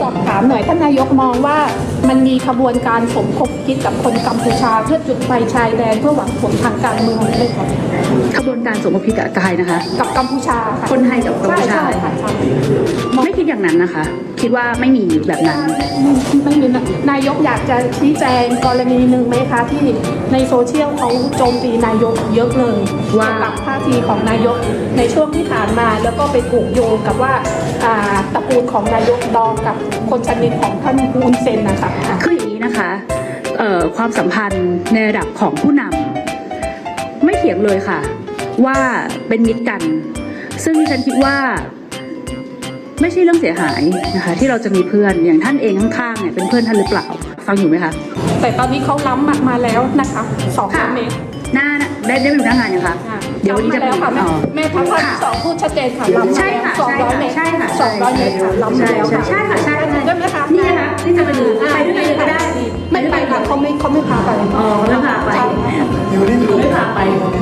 สอบถามหน่อยท่านนายกมองว่ามันมีขบวนการสมคบคิดกับคนกัมพูชาเพื่อจุดไฟชายแดนเพื่อหวังผลทางการเมืองเลยค่ะขบวนการสมคบคิดกับไทยนะคะ กับกัมพูชาค่ะคนไทยกับกัมพูชาใช่ใช่ค่ะ นั้นนะคะ คิดว่าไม่มีแบบนั้น ไม่มีนะนายกอยากจะชี้แจงกรณีหนึ่งไหมคะที่ในโซเชียลเขาโจมตีนายกเยอะเลยว่าเกี่ยวกับท่าทีของนายกในช่วงที่ผ่านมา แล้วก็ไปผูกโยงกับว่าอ่าตระกูลของนายกดองกับคนชนิดของท่านอุนเซนนะคะคืออย่างนี้นะคะเอ่อความสัมพันธ์ในระดับของผู้นำไม่เถียงเลยค่ะ ว่าเป็นมิตรกัน ซึ่งดิฉันคิดว่า ไม่ใช่เรื่องเสียหายนะคะ ที่เราจะมีเพื่อนอย่างท่านเองข้างๆเนี่ยเป็นเพื่อนท่านหรือเปล่า ฟังอยู่ไหมคะแต่ตอนนี้เขาล้ำมามาแล้วนะคะสองค่ะเมตรหน้าน่ะได้ได้ไปดูหน้างานยังคะเดี๋ยววันนี้จะไปล้ำมาแล้วค่ะอ๋อแม่แม่ทัพภาคที่สองพูดชัดเจนค่ะล้ำมาใช่แล้วค่ะสองใช่ร้อยค่ะเมตรใช่ค่ะสองร้อยเมตรค่ะล้ำมาแล้วค่ะใช่ค่ะใช่ค่ะได้ไหมคะนี่นะคะนี่จะไปดูไปด้วยกันเลยก็ได้ไม่ไปค่ะเขาไม่เขาไม่พาไปอ๋อไม่พาไปใช่อยู่นี่อยู่ไม่พาไปนี่